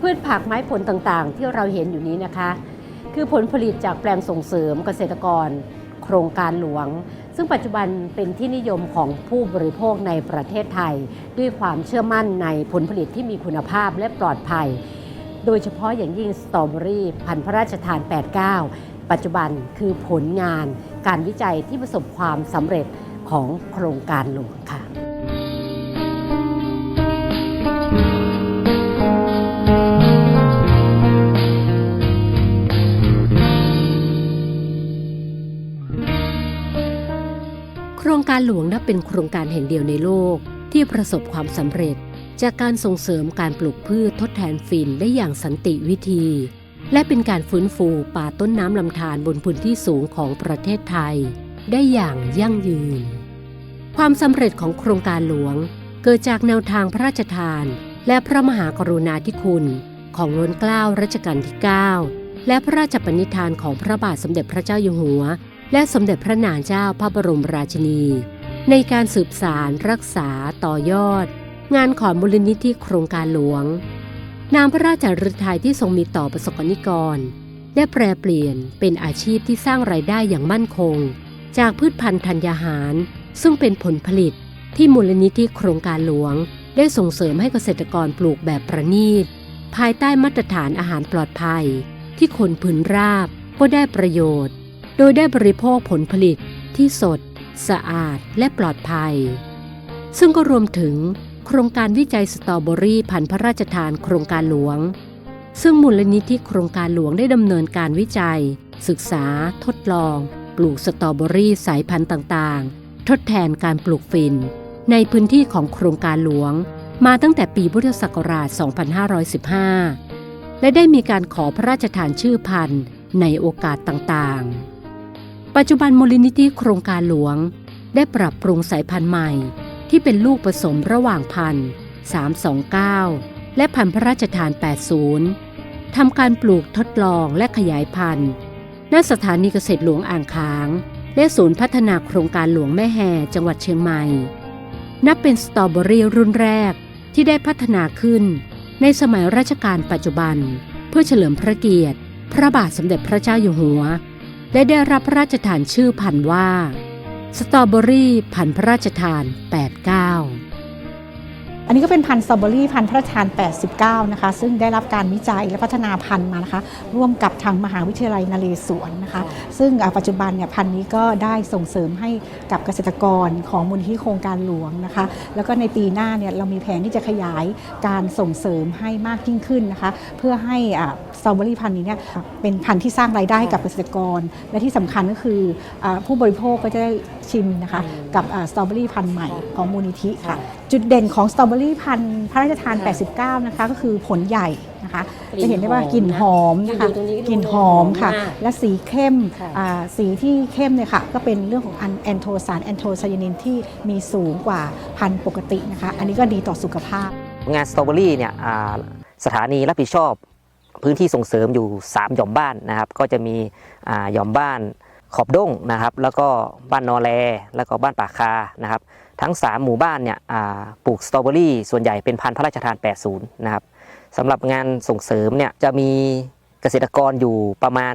พืชผักไม้ผลต่างๆ ที่เราเห็นอยู่นี้นะคะ คือผลผลิตจากแปลงส่งเสริมเกษตรกร โครงการหลวง ซึ่งปัจจุบันเป็นที่นิยมของผู้บริโภคในประเทศไทย ด้วยความเชื่อมั่นในผลผลิตที่มีคุณภาพและปลอดภัย โดยเฉพาะอย่างยิ่งสตรอเบอรี่พันธุ์พระราชทาน 89 ปัจจุบันคือผลงาน การวิจัยที่ประสบความสำเร็จของโครงการหลวง โครงการหลวงนับเป็นโครงการแห่งเดียวในโลก ที่ประสบความสำเร็จ จากการส่งเสริมการปลูกพืชทดแทนฝิ่นได้อย่างสันติวิธี และเป็นการฟื้นฟูป่าต้นน้ำลำธารบนพื้นที่สูงของประเทศไทย ได้อย่างยั่งยืน ความสำเร็จของโครงการหลวง เกิดจากแนวทางพระราชทาน และพระมหากรุณาธิคุณ ของล้นเกล้ารัชกาลที่ 9 และพระราชปณิธานของพระบาทสมเด็จพระเจ้าอยู่หัว และสมเด็จพระนางเจ้าพระบรมราชินี ในการสืบสารรักษาต่อยอด งานของมูลนิธิโครงการหลวง นามพระราชฤทัยที่ทรงมีต่อประสบกรณิกร ได้แปรเปลี่ยนเป็นอาชีพที่สร้างรายได้อย่างมั่นคง จากพืชพันธุ์ธัญญาหาร ซึ่งเป็นผลผลิตที่มูลนิธิโครงการหลวง ได้ส่งเสริมให้เกษตรกรปลูกแบบประณีต ภายใต้มาตรฐานอาหารปลอดภัย ที่คนพื้นราบก็ได้ประโยชน์ โดยได้บริโภคผลผลิตที่สด สะอาดและปลอดภัย ซึ่งก็รวมถึงโครงการวิจัยสตรอเบอรี่พันธุ์พระราชทานโครงการหลวง ซึ่งมูลนิธิโครงการหลวงได้ดำเนินการวิจัย ศึกษา ทดลอง ปลูกสตรอเบอรี่สายพันธุ์ต่างๆ ทดแทนการปลูกฝิ่นในพื้นที่ของโครงการหลวง มาตั้งแต่ปีพุทธศักราช 2515 และได้มีการขอพระราชทานชื่อพันธุ์ในโอกาสต่างๆ ปัจจุบันมูลนิธิโครงการหลวง ได้ปรับปรุงสายพันธุ์ใหม่ ที่เป็นลูกผสมระหว่างพันธุ์329 และพันธุ์พระราชทาน 80 ทำการปลูกทดลองและขยายพันธุ์ณสถานีเกษตรหลวงอ่างค้าง และศูนย์พัฒนาโครงการหลวงแม่แห่จังหวัดเชียงใหม่ นับเป็นสตรอเบอรี่รุ่นแรกที่ได้พัฒนาขึ้น ในสมัยรัชกาลปัจจุบัน เพื่อเฉลิมพระเกียรติ พระบาทสมเด็จพระเจ้าอยู่หัว และได้รับพระราชทานชื่อพันธุ์ว่า สตรอเบอรี่พันธุ์พระราชทาน 89 อันนี้ก็เป็นพันธุ์สตรอเบอรี่พันธุ์พระราชทาน 89 นะคะ ซึ่งได้รับการวิจัยและพัฒนาพันธุ์มานะคะ ร่วมกับทางมหาวิทยาลัยนเรศวรนะคะ ซึ่งอ่าปัจจุบันเนี่ยพันธุ์นี้ก็ได้ส่งเสริมให้กับเกษตรกรของมูลนิธิโครงการหลวงนะคะ แล้วก็ในปีหน้าเนี่ยเรามีแผนที่จะขยายการส่งเสริมให้มากยิ่งขึ้นนะคะ เพื่อให้อ่าสตรอเบอรี่พันธุ์นี้เนี่ยเป็นพันธุ์ที่สร้างรายได้ให้กับเกษตรกร และที่สำคัญก็คืออาผู้บริโภคก็จะได้ชิมนะคะกับอ่าสตรอเบอรี่พันธุ์ใหม่ของมูลนิธิค่ะ จุดเด่นของสตรอเบอรี่พันธุ์พระราชทาน ค่ะ89 นะคะ ก็คือผลใหญ่นะคะ กลิ่นจะเห็นได้ว่ากลิ่นหอมนะคะอยู่ตรงนี้ก็ดูกลิ่นหอมค่ะ หอมมากและสีเข้มค่ะ อ่าสีที่เข้มเนี่ยค่ะ ก็เป็นเรื่องของอันแอนโทสารแอนโทไซยานินที่มีสูงกว่าพันธุ์ปกตินะคะ อันนี้ก็ดีต่อสุขภาพ งานสตรอเบอรี่เนี่ยอ่าสถานีรับผิดชอบพื้นที่ส่งเสริมอยู่ 3 หย่อมบ้านนะครับ ก็จะมีอ่าหย่อมบ้านขอบด้งนะครับ แล้วก็บ้านนอแลแล้วก็บ้านป่าคานะครับ ทั้ง 3 หมู่บ้านเนี่ยปลูกสตรอเบอรี่ส่วนใหญ่เป็นพันธุ์พระราชทาน 80 นะครับสำหรับงานส่งเสริมเนี่ยจะมีเกษตรกรอยู่ประมาณ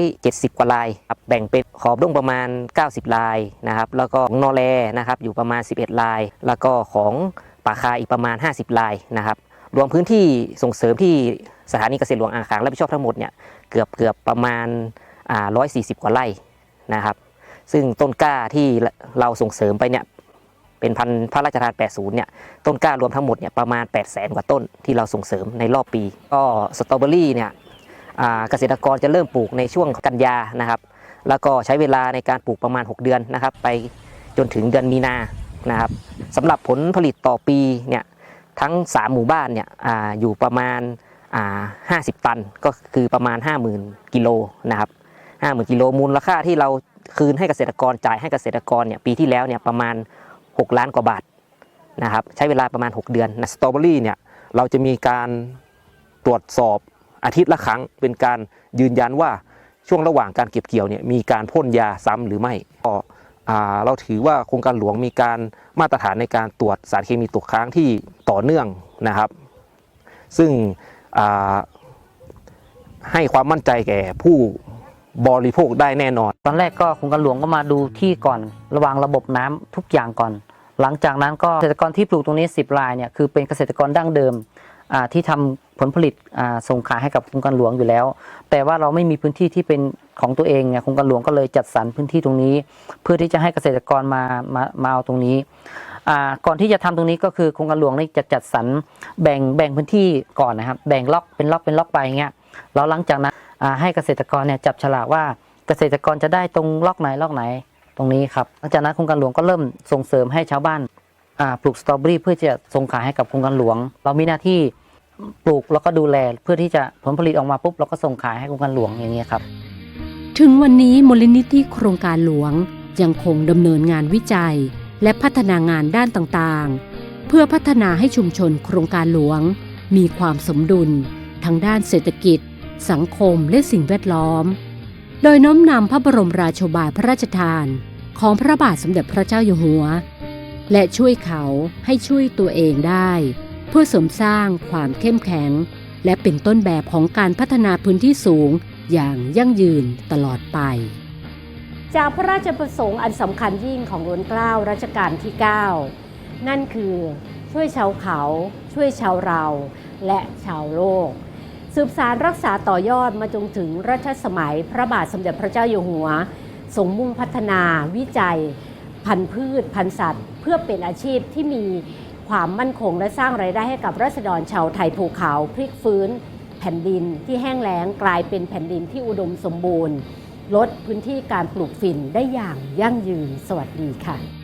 170 กว่าลายครับแบ่งเป็นขอบด้งประมาณ 90ลายนะครับ แล้วก็ของนอแลนะครับอยู่ประมาณ 11ลาย แล้วก็ของป่าคาอีกประมาณ 50ลายนะครับ รวมพื้นที่ส่งเสริมที่สถานีเกษตรหลวงอ่างขางรับผิดชอบทั้งหมดเนี่ยเกือบเกือบประมาณอ่า140 กว่าไร่นะครับ ซึ่งต้นกล้าที่เราส่งเสริมไปเนี่ย เป็นพันธุ์พระราชทาน 80 เนี่ย ต้นกล้ารวมทั้งหมดเนี่ยประมาณ 8 0 0 0 0 0กว่าต้นที่เราส่งเสริมในรอบปี ก็สตรอเบอรี่เนี่ยเกษตรกรจะเริ่มปลูกในช่วงกันยานะครับ แล้วก็ใช้เวลาในการปลูกประมาณ 6 เดือนนะครับ ไปจนถึงเดือนมีนานะครับสำหรับผลผลิตต่อปีเนี่ยทั้ง 3 หมู่บ้านเนี่ยออยู่ประมาณอ่า50 ตันก็คือประมาณ 50,000 กิโลนะครับ50,000 กิโลมูลค่าที่เราคืนให้เกษตรกรจ่ายให้เกษตรกรเนี่ยปีที่แล้วเนี่ยประมาณ 6 ล้านกว่าบาทนะครับใช้เวลาประมาณ 6 เดือนนะสตรอเบอรี่เนี่ยเราจะมีการตรวจสอบอาทิตย์ละครั้ง เป็นการยืนยันว่าช่วงระหว่างการเก็บเกี่ยวเนี่ยมีการพ่นยาซ้ำหรือไม่ก็อ่าเราถือว่าโครงการหลวงมีการมาตรฐานในการตรวจสารเคมีตกค้างที่ต่อเนื่องนะครับ ซึ่งให้ความมั่นใจแก่ผู้บริโภคได้แน่นอน ตอนแรกก็โครงการหลวงก็มาดูที่ก่อนระวางระบบน้ำทุกอย่างก่อน หลังจากนั้นก็เกษตรกรที่ปลูกตรงนี้ 10 รายเนี่ยคือเป็นเกษตรกรดั้งเดิมที่ทำผลผลิตส่งขายให้กับโครงการหลวงอยู่แล้ว แต่ว่าเราไม่มีพื้นที่ที่เป็นของตัวเองเนี่ยโครงการหลวงก็เลยจัดสรรพื้นที่ตรงนี้ เพื่อที่จะให้เกษตรกรมามามาเอาตรงนี้ก่อนที่จะทำตรงนี้ก็คือโครงการหลวงนี่จะจัดสรรแบ่งแบ่งพื้นที่ก่อนนะครับ แบ่งล็อกเป็นล็อกเป็นล็อกไปอย่างเงี้ยแล้วหลังจากนั้นให้เกษตรกรเนี่ยจับฉลากว่าเกษตรกรจะได้ตรงล็อกไหนล็อกไหน รงนี้ครับหลังจากนั้นโครงการหลวงก็เริ่มส่งเสริมให้ชาวบ้านปลูกสตรอเบอรี่เพื่อจะส่งขายให้กับโครงการหลวง เรามีหน้าที่ปลูกแล้วก็ดูแลเพื่อที่จะผลผลิตออกมาปุ๊บเราก็ส่งขายให้โครงการหลวงอย่างเงี้ยครับ ถึงวันนี้มูลนิธิโครงการหลวงยังคงดำเนินงานวิจัย และพัฒนางานด้านต่างๆ เพื่อพัฒนาให้ชุมชนโครงการหลวง มีความสมดุลทั้งด้านเศรษฐกิจ สังคมและสิ่งแวดล้อม โดยน้อมนำพระบรมราโชบายพระราชทาน ของพระบาทสมเด็จพระเจ้าอยู่หัว และช่วยเขาให้ช่วยตัวเองได้ เพื่อเสริมสร้างความเข้มแข็ง และเป็นต้นแบบของการพัฒนาพื้นที่สูงอย่างยั่งยืนตลอดไป จากพระราชประสงค์อันสำคัญยิ่งของล้นเกล้ารัชกาลที่ 9 นั่นคือช่วยชาวเขา ช่วยชาวเรา และชาวโลก สืบสารรักษาต่อยอดมาจนถึงรัชสมัยพระบาทสมเด็จพระเจ้าอยู่หัว ทรงมุ่งพัฒนาวิจัย พันธุ์พืช พันธุ์สัตว์ เพื่อเป็นอาชีพที่มีความมั่นคงและสร้างไรายได้ให้กับรัษฎรชาวไทยภูเขาพลิกฟื้น แผ่นดินที่แห้งแล้งกลายเป็นแผ่นดินที่อุดมสมบูรณ์ ลดพื้นที่การปลูกฝิ่นได้อย่างยั่งยืนสวัสดีค่ะ